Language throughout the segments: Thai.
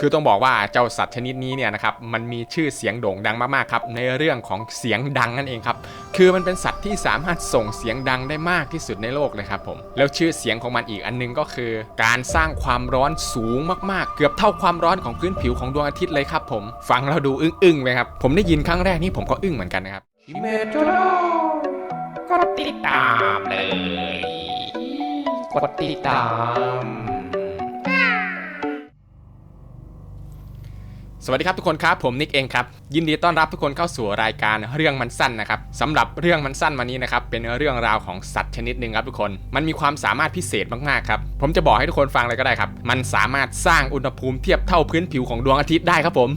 คือต้องบอกว่าเจ้าสัตว์ชนิดนี้เนี่ยนะครับมันมีชื่อเสียงโด่งดังมากๆครับในเรื่องของเสียงดังนั่นเองครับคือมันเป็นสัตว์ที่สามารถส่งเสียงดังได้มากที่สุดในโลกเลยครับผมแล้วชื่อเสียงของมันอีกอันนึงก็คือ การสร้างความร้อนสูงมากๆ เกือบเท่าความร้อนของพื้นผิวของดวงอาทิตย์เลยครับผมฟังแล้วดูอึ้งๆเลยครับผมได้ยินครั้งแรกนี่ผมก็อึ้งเหมือนกันนะครับคิเมโจโรกดติดตามเลยกดติดตาม สวัสดีครับทุกคนครับผมนิกเองครับยินดีต้อนรับทุกคนเข้าสู่รายการเรื่องมันสั้นนะครับสำหรับเรื่องมันสั้นวันนี้นะครับเป็นเรื่องราวของสัตว์ชนิดหนึ่งครับทุกคนมันมีความสามารถพิเศษมากๆครับผมจะบอกให้ทุกคนฟังเลยก็ได้ครับ มันสามารถสร้างอุณหภูมิเทียบเท่าพื้นผิวของดวงอาทิตย์ได้ครับผม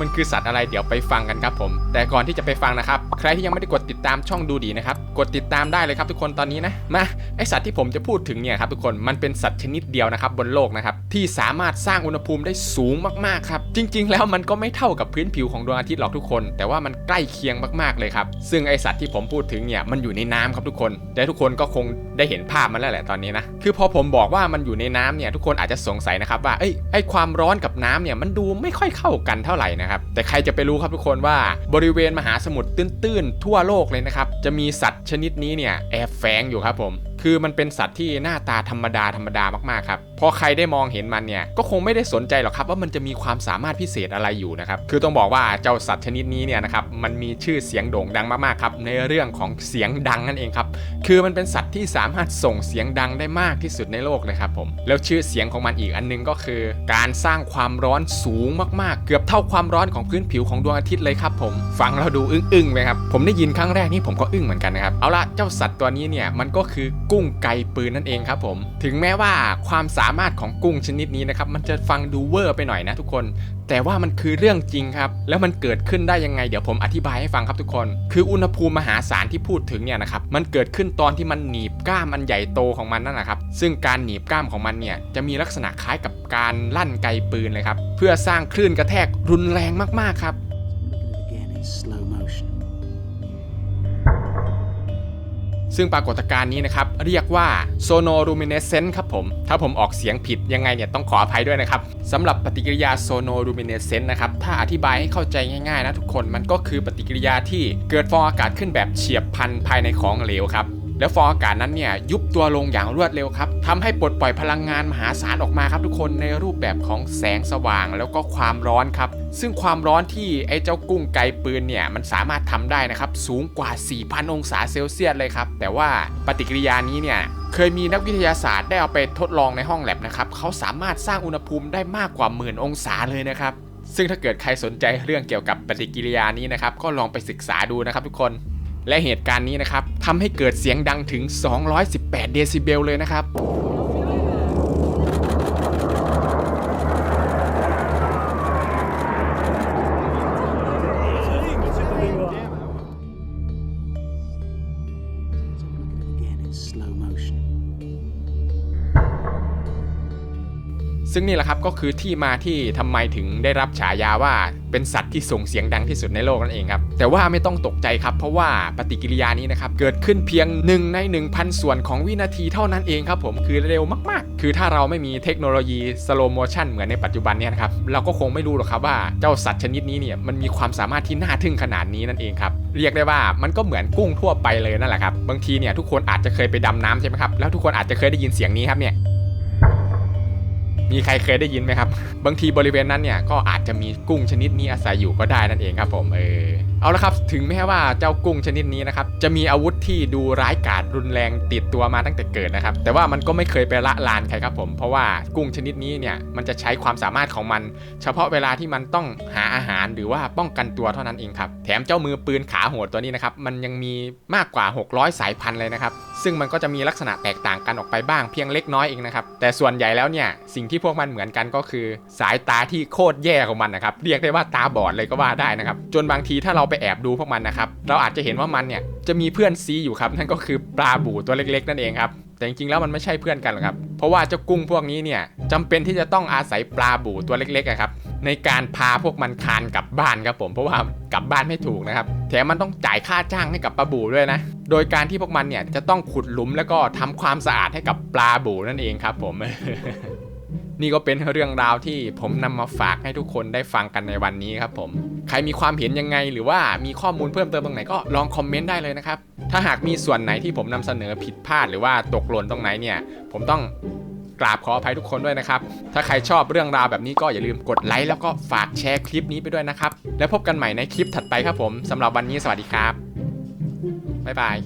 มันคือสัตว์อะไรเดี๋ยวไปฟังกันครับผม แต่ก่อนที่จะไปฟังนะครับใครที่ยังไม่ได้กดติดตามช่องดูดีนะครับกดติดตามได้เลยครับทุกคนตอนนี้นะมาไอสัตว์ที่ผมจะพูดถึงเนี่ยครับทุกคนมันเป็นสัตว์ชนิดเดียวนะครับบนโลกนะครับที่สามารถสร้างอุณหภูมิได้สูงมากๆครับจริงๆ แล้วมันก็ไม่เท่ากับพื้นผิวของดวงอาทิตย์หรอกทุกคน แต่ว่ามันใกล้เคียงมากๆเลยครับ ซึ่งไอสัตว์ที่ผมพูดถึงเนี่ยมันอยู่ในน้ำครับทุกคนแต่ทุกคนก็คงได้เห็นภาพมันแล้วแหละตอนนี้นะคือพอผมบอกว่ามันอยู่ในน้ำเนี่ยทุกคนอาจจะสงสัยนะครับว่าเอ้ยไอความร้อนกับน้ำเนี่ยมันดูไม่ค่อยเข้ากันเท่าไหร่นะครับแต่ใครจะไปรู้ครับทุกคนว่าบริเวณมหาสมุทรตื้นๆ ทั่วโลกเลยนะครับจะมีสัตว์ชนิดนี้เนี่ยแอบแฝงอยู่ครับผม คือมันเป็นสัตว์ที่หน้าตาธรรมดาธรรมดามากๆครับพอใครได้มองเห็นมันเนี่ยก็คงไม่ได้สนใจหรอกครับว่ามันจะมีความสามารถพิเศษอะไรอยู่นะครับคือต้องบอกว่าเจ้าสัตว์ชนิดนี้เนี่ยนะครับมันมีชื่อเสียงโด่งดังมากๆครับในเรื่องของเสียงดังนั่นเองครับคือมันเป็นสัตว์ที่สามารถส่งเสียงดังได้มากที่สุดในโลกเลยครับผมแล้วชื่อเสียงของมันอีกอันนึงก็คือ การสร้างความร้อนสูงมากๆ เกือบเท่าความร้อนของพื้นผิวของดวงอาทิตย์เลยครับผมฟังแล้วดูอึ้งๆเลยครับผมได้ยินครั้งแรกนี่ผมก็อึ้งเหมือนกันนะครับเอาละเจ้าสัตว์ตัวนี้เนี่ยมันก็คือกุ้งไกปืนนั่นเองครับผม ถึงแม้ว่าความสามารถของกุ้งชนิดนี้นะครับมันจะฟังดูเวอร์ไปหน่อยนะทุกคน แต่ว่ามันคือเรื่องจริงครับ แล้วมันเกิดขึ้นได้ยังไงเดี๋ยวผมอธิบายให้ฟังครับทุกคน คืออุณหภูมิมหาศาลที่พูดถึงเนี่ยนะครับมันเกิดขึ้นตอนที่มันหนีบกล้ามอันใหญ่โตของมันนั่นแหละครับซึ่งการหนีบกล้ามของมันเนี่ยจะมีลักษณะคล้ายกับการลั่นไกปืนเลยครับเพื่อสร้างคลื่นกระแทกรุนแรงมากๆครับ slow ซึ่งปรากฏการณ์นี้นะครับ เรียกว่า sonoluminescence ครับผม ถ้าผมออกเสียงผิดยังไงเนี่ยต้องขออภัยด้วยนะครับสำหรับปฏิกิริยา sonoluminescence นะครับ ถ้าอธิบายให้เข้าใจง่ายๆนะทุกคนมันก็คือปฏิกิริยาที่เกิดฟองอากาศขึ้นแบบเฉียบพลันภายในของเหลวครับ แล้วฟองอากาศนั้นเนี่ยยุบตัวลงอย่างรวดเร็วครับทำให้ปลดปล่อยพลังงานมหาศาลออกมาครับทุกคนในรูปแบบของแสงสว่างแล้วก็ความร้อนครับ ซึ่งความร้อนที่ไอ้เจ้ากุ้งไกปืนเนี่ยมันสามารถทำได้นะครับสูงกว่า 4,000 องศาเซลเซียสเลยครับ แต่ว่าปฏิกิริยานี้เนี่ยเคยมีนักวิทยาศาสตร์ได้เอาไปทดลองในห้องแลบนะครับเขาสามารถสร้างอุณหภูมิได้มากกว่าหมื่นองศาเลยนะครับซึ่งถ้าเกิดใครสนใจเรื่องเกี่ยวกับปฏิกิริยานี้นะครับก็ลองไปศึกษาดูนะครับทุกคน และเหตุการณ์นี้นะครับทำให้เกิดเสียงดังถึง 218 เดซิเบลเลยนะครับซึ่งนี่แหละครับก็คือที่มาที่ทำไมถึงได้รับฉายาว่าเป็นสัตว์ที่ส่งเสียงดังที่สุดในโลกนั่นเองครับ แต่ว่าไม่ต้องตกใจครับ เพราะว่าปฏิกิริยานี้นะครับเกิดขึ้นเพียง 1 ใน 1,000 ส่วนของวินาทีเท่านั้นเองครับผมคือเร็วมากๆ คือถ้าเราไม่มีเทคโนโลยีสโลโมชันเหมือนในปัจจุบันเนี่ยนะครับเราก็คงไม่รู้หรอกครับว่าเจ้าสัตว์ชนิดนี้เนี่ยมันมีความสามารถที่น่าทึ่งขนาดนี้นั่นเองครับเรียกได้ว่ามันก็เหมือนกุ้งทั่วไปเลยนั่นแหละครับบางทีเนี่ยทุกคนอาจจะเคยไปดำน้ำใช่ไหมครับแล้วทุกคนอาจจะเคยได้ยินเสียงนี้ครับเนี่ยมีใครเคยได้ยินไหมครับ บางทีบริเวณนั้นเนี่ยก็อาจจะมีกุ้งชนิดนี้อาศัยอยู่ก็ได้นั่นเองครับผมเออ เอาละครับ ถึงแม้ว่าเจ้ากุ้งชนิดนี้นะครับ จะมีอาวุธที่ดูร้ายกาจรุนแรงติดตัวมาตั้งแต่เกิดนะครับ แต่ว่ามันก็ไม่เคยไปละลานใครครับผม เพราะว่ากุ้งชนิดนี้เนี่ย มันจะใช้ความสามารถของมัน เฉพาะเวลาที่มันต้องหาอาหารหรือว่าป้องกันตัวเท่านั้นเองครับ แถมเจ้ามือปืนขาโหดตัวนี้นะครับ มันยังมีมากกว่า 600 สายพันธุ์เลยนะครับ ซึ่งมันก็จะมีลักษณะแตกต่างกันออกไปบ้างเพียงเล็กน้อยเองนะครับ แต่ส่วนใหญ่แล้วเนี่ย สิ่งที่พวกมันเหมือนกันก็คือ สายตาที่โคตรแย่ของมันนะครับ เรียกได้ว่าตาบอดเลยก็ว่าได้นะครับ จนบางทีถ้าเราไปแอบดูพวกมันนะครับ เราอาจจะเห็นว่ามันเนี่ยจะมีเพื่อนซีอยู่ครับ นั่นก็คือปลาบู่ตัวเล็กๆ นั่นเองครับแต่จริงๆแล้วมันไม่ใช่เพื่อนกันหรอกครับ เพราะว่าเจ้ากุ้งพวกนี้เนี่ยจำเป็นที่จะต้องอาศัยปลาบู่ตัวเล็กๆอะครับในการพาพวกมันคานกลับบ้านครับผมเพราะว่ากลับบ้านไม่ถูกนะครับแถมมันต้องจ่ายค่าจ้างให้กับปลาบูด้วยนะ โดยการที่พวกมันเนี่ยจะต้องขุดหลุมแล้วก็ทำความสะอาดให้กับปลาบูนั่นเองครับผม นี่ก็เป็นเรื่องราวที่ผมนำมาฝากให้ทุกคนได้ฟังกันในวันนี้ครับผม ใครมีความเห็นยังไงหรือว่ามีข้อมูลเพิ่มเติมตรงไหนก็ลองคอมเมนต์ได้เลยนะครับ ถ้าหากมีส่วนไหนที่ผมนำเสนอผิดพลาดหรือว่าตกหล่นตรงไหนเนี่ย ผมต้องกราบขออภัยทุกคนด้วยนะครับ ถ้าใครชอบเรื่องราวแบบนี้ก็อย่าลืมกดไลค์แล้วก็ฝากแชร์คลิปนี้ไปด้วยนะครับ แล้วพบกันใหม่ในคลิปถัดไปครับผมสำหรับวันนี้สวัสดีครับบ๊ายบาย